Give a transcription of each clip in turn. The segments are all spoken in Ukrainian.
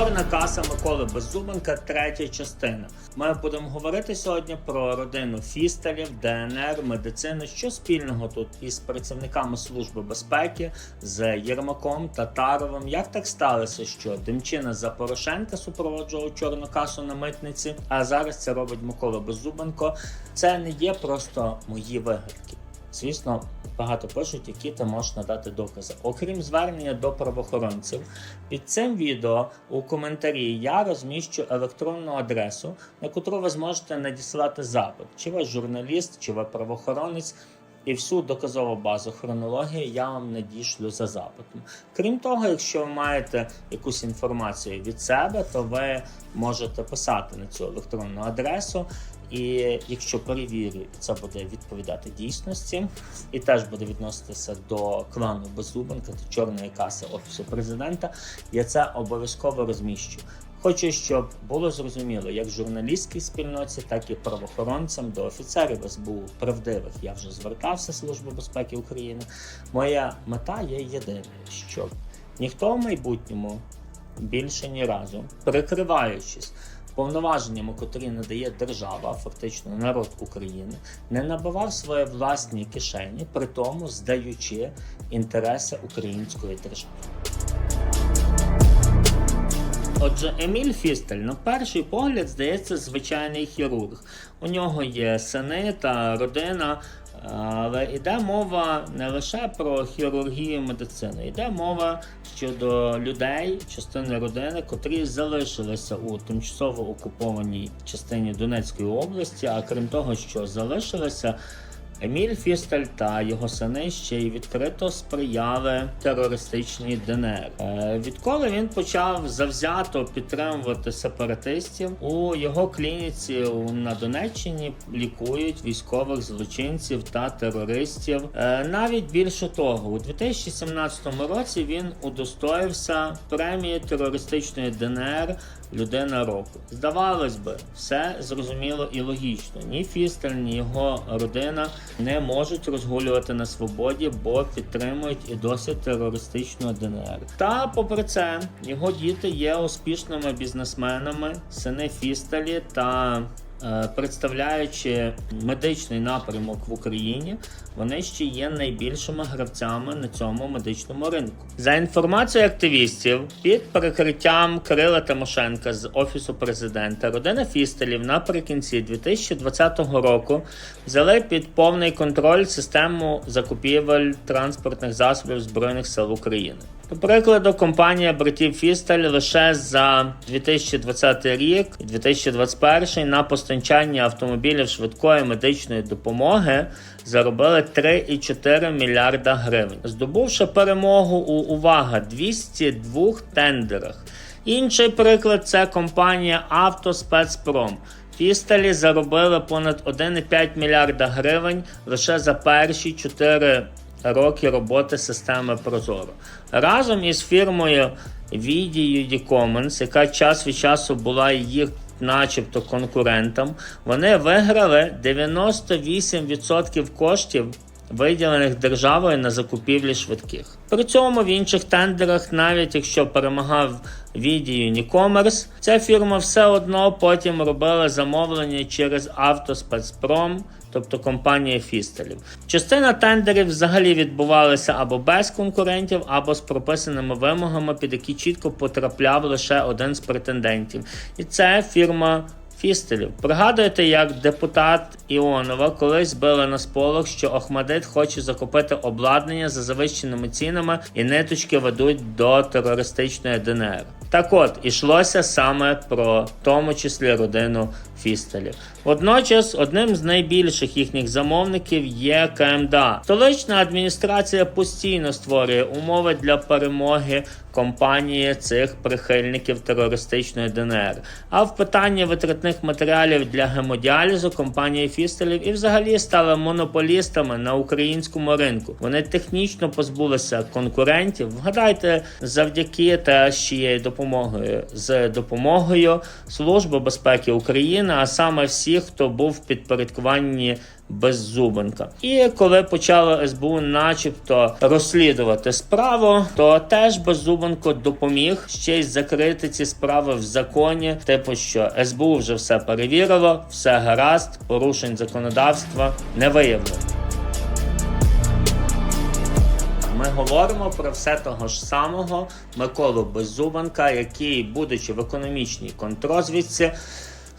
Чорна каса Миколи Беззубенка, третя частина. Ми будемо говорити сьогодні про родину Фісталів, ДНР, медицину. Що спільного тут із працівниками Служби безпеки, з Єрмаком, Татаровим. Як так сталося, що Демчина за Порошенка супроводжував чорну касу на митниці, а зараз це робить Микола Беззубенко. Це не є просто мої вигадки. Звісно, багато пишуть, які ти можеш надати докази. Окрім звернення до правоохоронців, під цим відео у коментарі я розміщу електронну адресу, на котру ви зможете надіслати запит, чи ви журналіст, чи ви правоохоронець. І всю доказову базу хронології я вам надішлю за запитом. Крім того, якщо ви маєте якусь інформацію від себе, то ви можете писати на цю електронну адресу. І якщо перевірю, це буде відповідати дійсності, і теж буде відноситися до клану Беззубенка та чорної каси офісу президента, я це обов'язково розміщу. Хочу, щоб було зрозуміло, як журналістській спільноті, так і правоохоронцям до офіцерів СБУ правдивих. Я вже звертався Служби безпеки України. Моя мета є єдина, щоб ніхто в майбутньому більше ні разу, прикриваючись повноваженнями, котрі надає держава, фактично народ України, не набивав свої власні кишені, при тому здаючи інтереси української держави. Отже, Еміль Фістель, на перший погляд, здається, звичайний хірург. У нього є сини та родина. Але йде мова не лише про хірургію медицини йде мова щодо людей, частини родини, котрі залишилися у тимчасово окупованій частині Донецької області. А крім того, що залишилися, Еміль Фістель та його сини ще й відкрито сприяли терористичній ДНР. Е, Відколи він почав завзято підтримувати сепаратистів, у його клініці на Донеччині лікують військових злочинців та терористів. Е, Навіть більше того, у 2017 році він удостоївся премії терористичної ДНР Людина року. Здавалось би, все зрозуміло і логічно. Ні Фістер, ні його родина не можуть розгулювати на свободі, бо підтримують і досить терористичну ДНР. Та попри це, його діти є успішними бізнесменами, сини Фістелі та. Е, Представляючи медичний напрямок в Україні, вони ще є найбільшими гравцями на цьому медичному ринку. За інформацією активістів, під прикриттям Кирила Тимошенка з офісу президента, родина Фістелів наприкінці 2020 року взяли під повний контроль систему закупівель транспортних засобів збройних сил України. До прикладу, компанія братів Фістель лише за 2020 рік і 2021 на постачання автомобілів швидкої медичної допомоги заробили 3,4 мільярда гривень, здобувши перемогу у увага 202 тендерах. Інший приклад це компанія Автоспецпром. Фістелі заробили понад 1,5 мільярда гривень лише за перші 4 роки роботи системи Прозоро. Разом із фірмою Video Documents, яка час від часу була їх начебто конкурентом, вони виграли 98% коштів виділених державою на закупівлі швидких. При цьому в інших тендерах, навіть якщо перемагав Video Unicommerce, ця фірма все одно потім робила замовлення через Автоспецпром, тобто компанія Фістелів. Частина тендерів взагалі відбувалася або без конкурентів, або з прописаними вимогами, під які чітко потрапляв лише один з претендентів. І це фірма Фістелів. Пригадуєте, як депутат Іонова колись били на сполох, що Охмадит хоче закупити обладнання за завищеними цінами і ниточки ведуть до терористичної ДНР. Так от, ішлося саме про в тому числі родину Фістелів. Водночас, одним з найбільших їхніх замовників є КМДА. Столична адміністрація постійно створює умови для перемоги компанії цих прихильників терористичної ДНР. А в питанні витратних матеріалів для гемодіалізу компанія Фістелів і взагалі стала монополістами на українському ринку. Вони технічно позбулися конкурентів. Вгадайте, завдяки та чиєю допомогою допомогою з допомогою Служби безпеки України, а саме всіх, хто був в підпорядкуванні Беззубенка. І коли почало СБУ, начебто, розслідувати справу, то теж Беззубенко допоміг ще й закрити ці справи в законі. Типу, що СБУ вже все перевірило, все гаразд, порушень законодавства не виявлено. Ми говоримо про все того ж самого Миколу Беззубанка, який, будучи в економічній контрозвідці,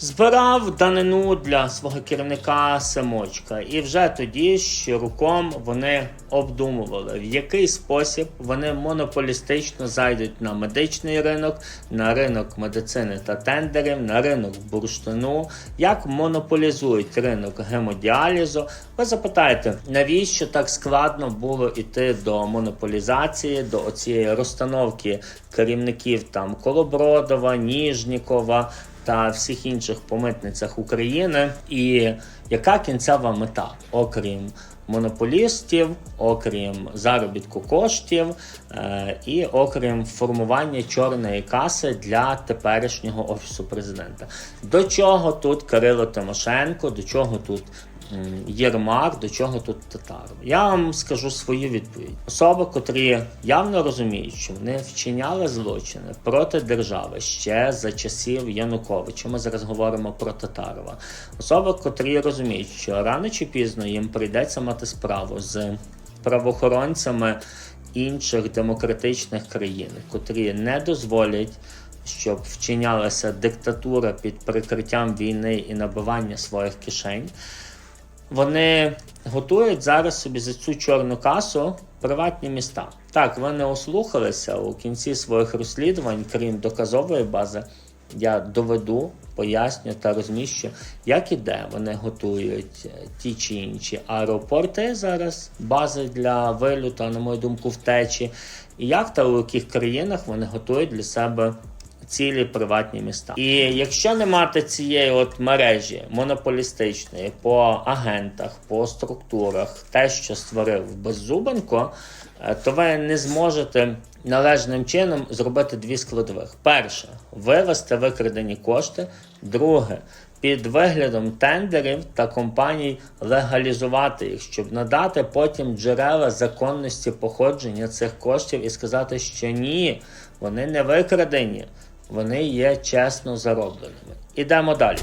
збирав данину для свого керівника Семочка. І вже тоді щоруком вони обдумували, в який спосіб вони монополістично зайдуть на медичний ринок, на ринок медицини та тендерів, на ринок бурштину, як монополізують ринок гемодіалізу. Ви запитаєте, навіщо так складно було йти до монополізації, до оцієї розстановки керівників там Колобродова, Ніжнікова та всіх інших помитницях України, і яка кінцева мета, окрім монополістів, окрім заробітку коштів е, і окрім формування чорної каси для теперішнього офісу президента. До чого тут Кирило Тимошенко, до чого тут Єрмак, до чого тут Татаров? Я вам скажу свою відповідь. Особи, котрі явно розуміють, що вони вчиняли злочини проти держави ще за часів Януковича. Ми зараз говоримо про Татарова. Особи, котрі розуміють, що рано чи пізно їм прийдеться мати справу з правоохоронцями інших демократичних країн, котрі не дозволять. Щоб вчинялася диктатура під прикриттям війни і набивання своїх кишень, вони готують зараз собі за цю чорну касу приватні міста. Так, ви не ослухалися у кінці своїх розслідувань, крім доказової бази. Я доведу, поясню та розміщу, як і де вони готують е, ті чи інші аеропорти зараз, бази для вилюту, на мою думку, втечі, і як та у яких країнах вони готують для себе цілі приватні міста. І якщо не мати цієї от мережі монополістичної по агентах, по структурах, те, що створив Беззубенко, е, то ви не зможете належним чином зробити дві складових: перше вивести викрадені кошти, друге. Під виглядом тендерів та компаній легалізувати їх, щоб надати потім джерела законності походження цих коштів і сказати, що ні, вони не викрадені, вони є чесно заробленими. Ідемо далі.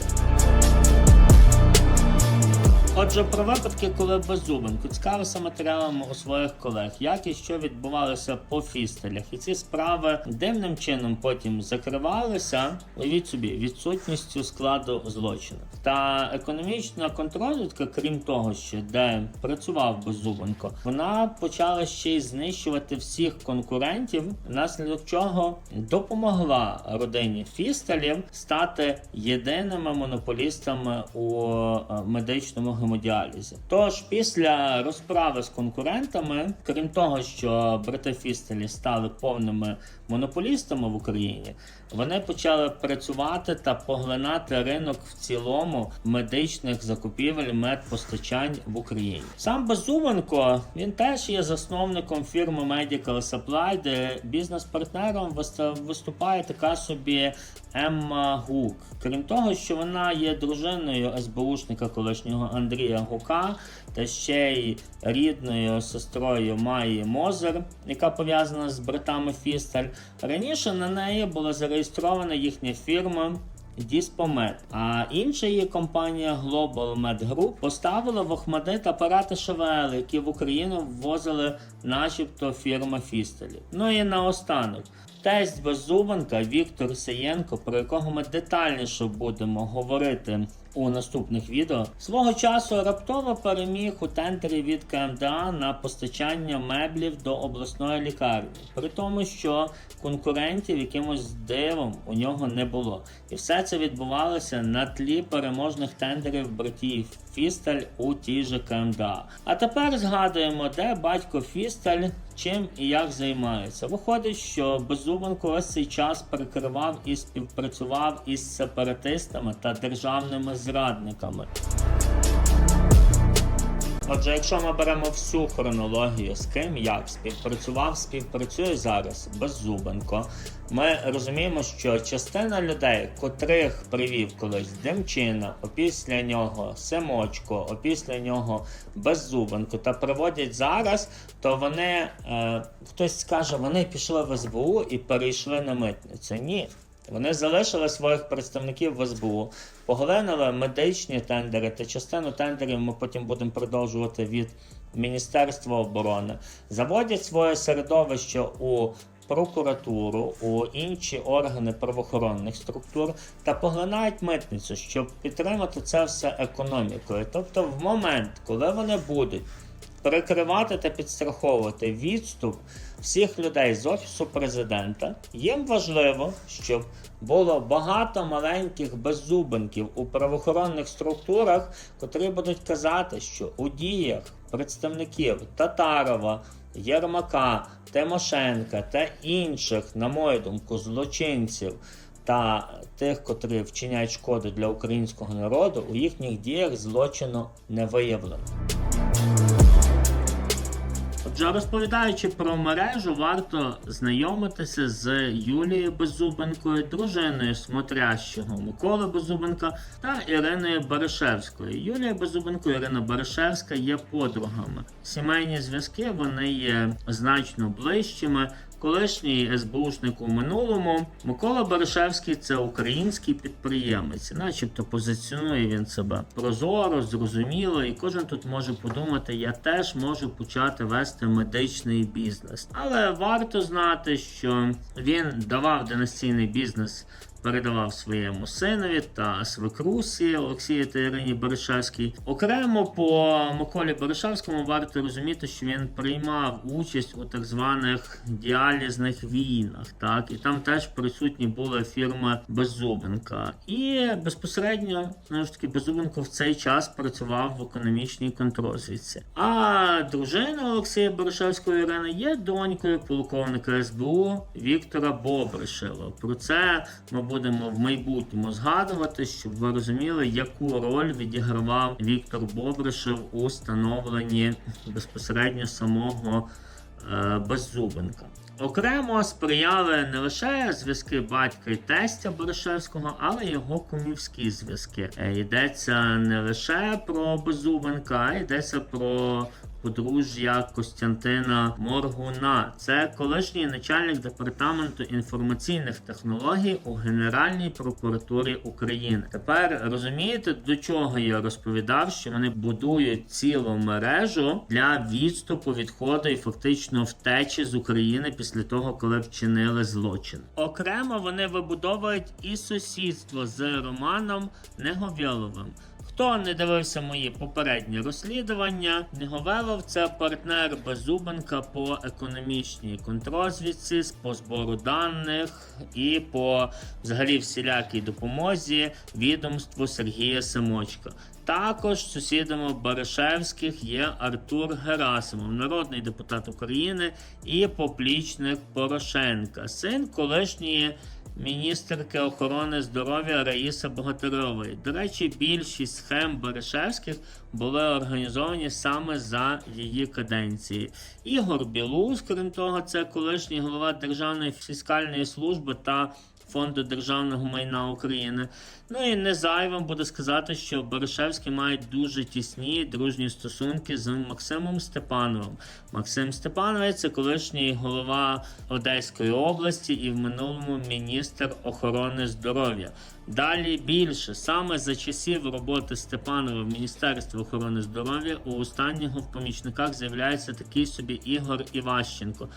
Отже, про випадки, коли Беззубенко цікавився матеріалами у своїх колег, як і що відбувалося по фістелях, і ці справи дивним чином потім закривалися, уявіть собі, відсутністю складу злочину. Та економічна контрозвідка, крім того, що де працював Беззубенко, вона почала ще й знищувати всіх конкурентів, внаслідок чого допомогла родині фістелів стати єдиними монополістами у медичному е, медичному гемодіалізі. Тож після розправи з конкурентами, крім того, що брати Фістелі стали повними монополістами в Україні, вони почали працювати та поглинати ринок в цілому медичних закупівель медпостачань в Україні. Сам Беззубенко він теж є засновником фірми Medical Supply, де бізнес-партнером вис- виступає така собі Емма Гук. Крім того, що вона є дружиною СБУшника колишнього Андрія Гука та ще й рідною сестрою Майї Мозер, яка пов'язана з братами Фістель. Раніше на неї була зареєстрована їхня фірма. Діспомед, а інша її компанія Global Med Group поставила в Охмадит апарати ШВЛ, які в Україну ввозили начебто фірма Фістелі. Ну і наостанок. Тесть Беззубенка Віктор Саєнко, про якого ми детальніше будемо говорити у наступних відео, свого часу раптово переміг у тендері від КМДА на постачання меблів до обласної лікарні, при тому, що конкурентів якимось дивом у нього не було. І все це відбувалося на тлі переможних тендерів братів Фістель у тій же КМДА. А тепер згадуємо, де батько Фісталь чим і як займається. Виходить, що Беззубенко ось цей час прикривав і співпрацював із сепаратистами та державними зрадниками. Отже, якщо ми беремо всю хронологію, з ким як співпрацював, співпрацює зараз Беззубенко, ми розуміємо, що частина людей, котрих привів колись Демчина, опісля нього Семочко, опісля нього Беззубенко та приводять зараз, то вони е, хтось скаже, вони пішли в СБУ і перейшли на митницю. Ні. Вони залишили своїх представників в СБУ, поглинули медичні тендери та частину тендерів ми потім будемо продовжувати від Міністерства оборони, заводять своє середовище у прокуратуру, у інші органи правоохоронних структур та поглинають митницю, щоб підтримати це все економікою. Тобто, в момент, коли вони будуть перекривати та підстраховувати відступ всіх людей з офісу президента, їм важливо, щоб було багато маленьких беззубенків у правоохоронних структурах, котрі будуть казати, що у діях представників Татарова, Єрмака, Тимошенка та інших, на мою думку, злочинців. Та тих, котрі вчиняють шкоду для українського народу, у їхніх діях злочину не виявлено. Отже, розповідаючи про мережу, варто знайомитися з Юлією Беззубенкою, дружиною смотрящого Миколи Беззубенка та Іриною Баришевською. Юлія Беззубенко і Ірина Баришевська є подругами. Сімейні зв'язки вони є значно ближчими. Колишній СБУшник у минулому Микола Баришевський це український підприємець, начебто позиціонує він себе прозоро, зрозуміло, і кожен тут може подумати, я теж можу почати вести медичний бізнес. Але варто знати, що він давав династійний бізнес. Передавав своєму синові та свекрусі Олексії та Ірині Баришевській. Окремо по Миколі Баришевському варто розуміти, що він приймав участь у так званих діалізних війнах. Так і там теж присутні були фірми Беззубенка. І безпосередньо знову ж таки Беззубенко в цей час працював в економічній контрозвідці. А дружина Олексія Баришевського Ірина є донькою полковника СБУ Віктора Бобришева. Про це ми будемо в майбутньому згадувати, щоб ви розуміли, яку роль відігравав Віктор Бобришев у становленні безпосередньо самого е, Беззубенка. Окремо сприяли не лише зв'язки батька і тестя Баришевського, але й його кумівські зв'язки. Е, Йдеться не лише про Беззубенка, а йдеться про подружжя Костянтина Моргуна. Це колишній начальник департаменту інформаційних технологій у Генеральній прокуратурі України. Тепер розумієте, до чого я розповідав, що вони будують цілу мережу для відступу, відходу і фактично втечі з України після того, коли вчинили злочин. Окремо вони вибудовують і сусідство з Романом Неговєловим. Хто не дивився мої попередні розслідування, Неговелов це партнер Беззубенка по економічній контрозвідці, по збору даних і по взагалі всілякій допомозі відомству Сергія Семочка. Також сусідами Баришевських є Артур Герасимов, народний депутат України і поплічник Порошенка, син колишньої міністерки охорони здоров'я Раїса Богатирьової. До речі, більшість схем Баришевських були організовані саме за її каденції. Ігор Білус, крім того, це колишній голова Державної фіскальної служби та Фонду державного майна України. Ну і не зайвим буде сказати, що Баришевські мають дуже тісні дружні стосунки з Максимом Степановим. Максим Степанович це колишній голова Одеської області і в минулому міністр охорони здоров'я. Далі більше саме за часів роботи Степанова в Міністерстві охорони здоров'я у останнього в помічниках з'являється такий собі Ігор Іващенко.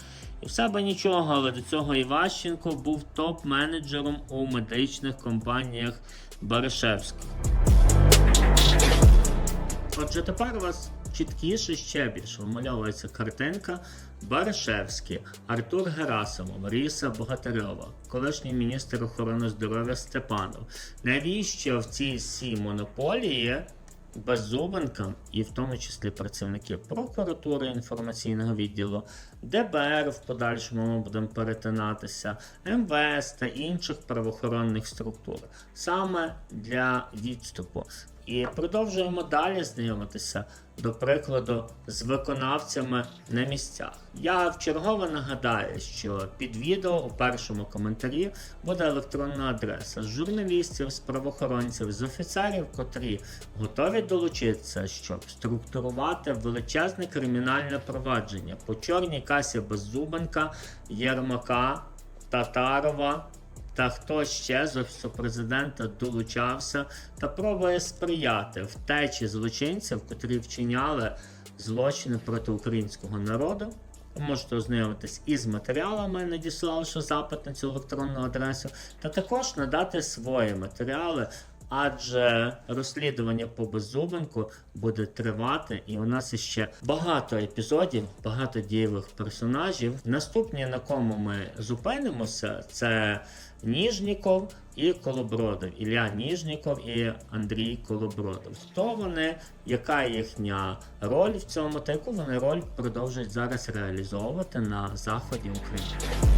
І в себе нічого, але до цього Іващенко був топ-менеджером у медичних компаніях Баришевських. Отже, тепер у вас чіткіше ще більше вимальовується картинка Баришевський, Артур Герасимов, Ріса Богатирьова, колишній міністр охорони здоров'я Степанов. Навіщо в цій всій монополії Беззубенка, і в тому числі працівники прокуратури інформаційного відділу, ДБР в подальшому ми будемо перетинатися, МВС та інших правоохоронних структур саме для відступу. І продовжуємо далі знайомитися, до прикладу, з виконавцями на місцях. Я вчергове нагадаю, що під відео у першому коментарі буде електронна адреса з журналістів, з правоохоронців, з офіцерів, котрі готові долучитися, щоб структурувати величезне кримінальне провадження по чорній касі Беззубенка, Єрмака, Татарова та хто ще з офісу президента долучався та пробує сприяти втечі злочинців, котрі вчиняли злочини проти українського народу. Можете ознайомитись із матеріалами, надіславши запит на цю електронну адресу, та також надати свої матеріали. Адже розслідування по Беззубенку буде тривати, і у нас іще багато епізодів, багато дієвих персонажів. Наступні, на кому ми зупинимося, це Ніжніков і Колобродов. Ілля Ніжніков і Андрій Колобродов. Хто вони, яка їхня роль в цьому, та яку вони роль продовжують зараз реалізовувати на заході України?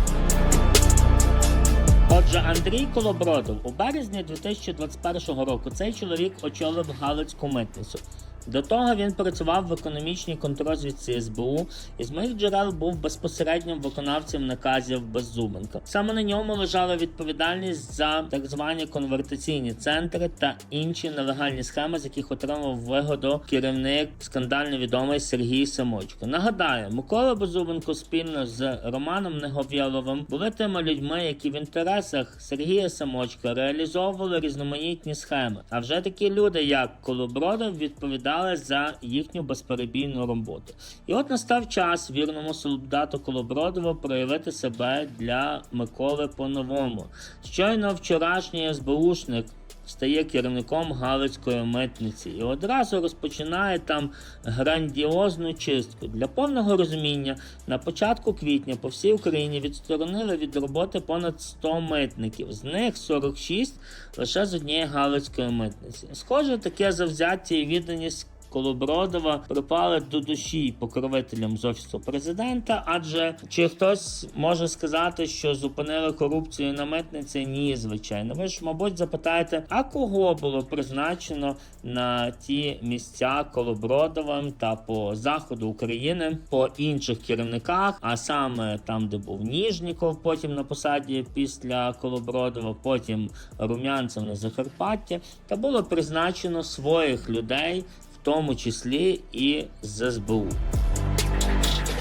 Отже, Андрій Колобродов у березні 2021 року цей чоловік очолив Галицьку митницю. До того він працював в економічній контррозвідці СБУ і з моїх джерел був безпосереднім виконавцем наказів Беззубенка. Саме на ньому лежала відповідальність за так звані конвертаційні центри та інші нелегальні схеми, з яких отримав вигоду керівник скандально відомий Сергій Самочко. Нагадаю, Микола Беззубенко спільно з Романом Неговєловим були тими людьми, які в інтересах Сергія Самочка реалізовували різноманітні схеми. А вже такі люди, як Колобродов, відповідали за їхню безперебійну роботу. І от настав час вірному солдату Колобродову проявити себе для Миколи по-новому. Щойно вчорашній СБУшник стає керівником Галицької митниці і одразу розпочинає там грандіозну чистку. Для повного розуміння на початку квітня по всій Україні відсторонили від роботи понад 100 митників, з них 46 лише з однієї Галицької митниці. Схоже, таке завзяття і відданість. Колобродова припали до душі покровителям з офісу президента. Адже чи хтось може сказати, що зупинили корупцію на митниці? Ні, звичайно. Ви ж, мабуть, запитаєте, а кого було призначено на ті місця Колобродовим та по заходу України по інших керівниках, а саме там, де був Ніжніков, потім на посаді після Колобродова, потім Румянцев на Закарпатті, та було призначено своїх людей тому числі і з СБУ.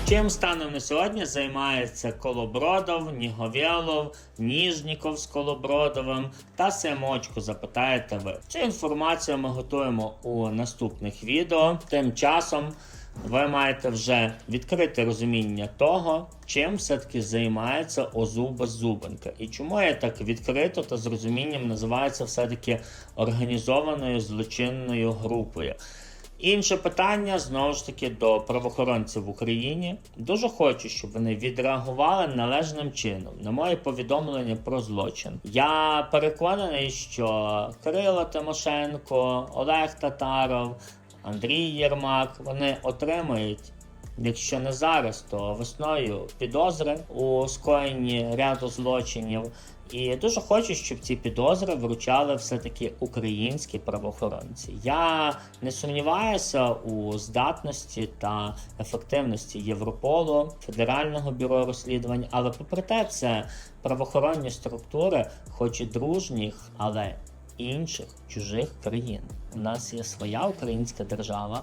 Чим станом на сьогодні займається Колобродов, Ніговєлов, Ніжніков з Колобродовим та Семочко, запитаєте ви. Цю інформацію ми готуємо у наступних відео. Тим часом ви маєте вже відкрите розуміння того, чим все-таки займається ОЗУ Беззубенка. І чому я так відкрито та з розумінням називається все-таки організованою злочинною групою. Інше питання знову ж таки до правоохоронців в Україні. Дуже хочу, щоб вони відреагували належним чином на моє повідомлення про злочин. Я переконаний, що Кирило Тимошенко, Олег Татаров, Андрій Єрмак вони отримають. Якщо не зараз, то весною підозри у скоєнні ряду злочинів. І дуже хочу, щоб ці підозри вручали все-таки українські правоохоронці. Я не сумніваюся у здатності та ефективності Європолу, Федерального бюро розслідувань, але попри те, це правоохоронні структури, хоч і дружніх, але інших чужих країн. У нас є своя українська держава.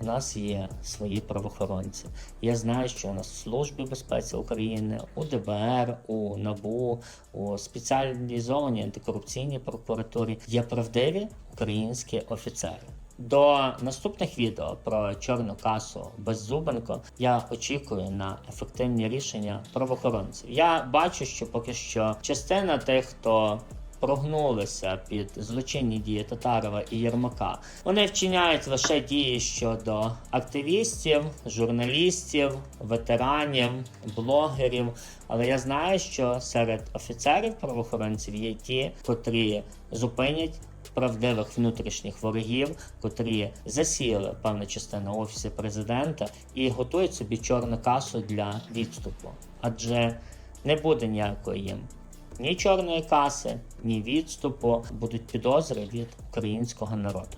У нас є свої правоохоронці. Я знаю, що у нас в Службі безпеці України, у ДБР, у НАБУ, у спеціалізованій антикорупційній прокуратурі є правдиві українські офіцери. До наступних відео про чорну касу Беззубенко я очікую на ефективні рішення правоохоронців. Я бачу, що поки що частина тих, хто прогнулися під злочинні дії Татарова і Єрмака. Вони вчиняють лише дії щодо активістів, журналістів, ветеранів, блогерів. Але я знаю, що серед офіцерів правоохоронців є ті, котрі зупинять. Правдивих внутрішніх ворогів, котрі засіяли певну частину офісу президента і готують собі чорну касу для відступу, адже не буде ніякої їм ні чорної каси, ні відступу будуть підозри від українського народу.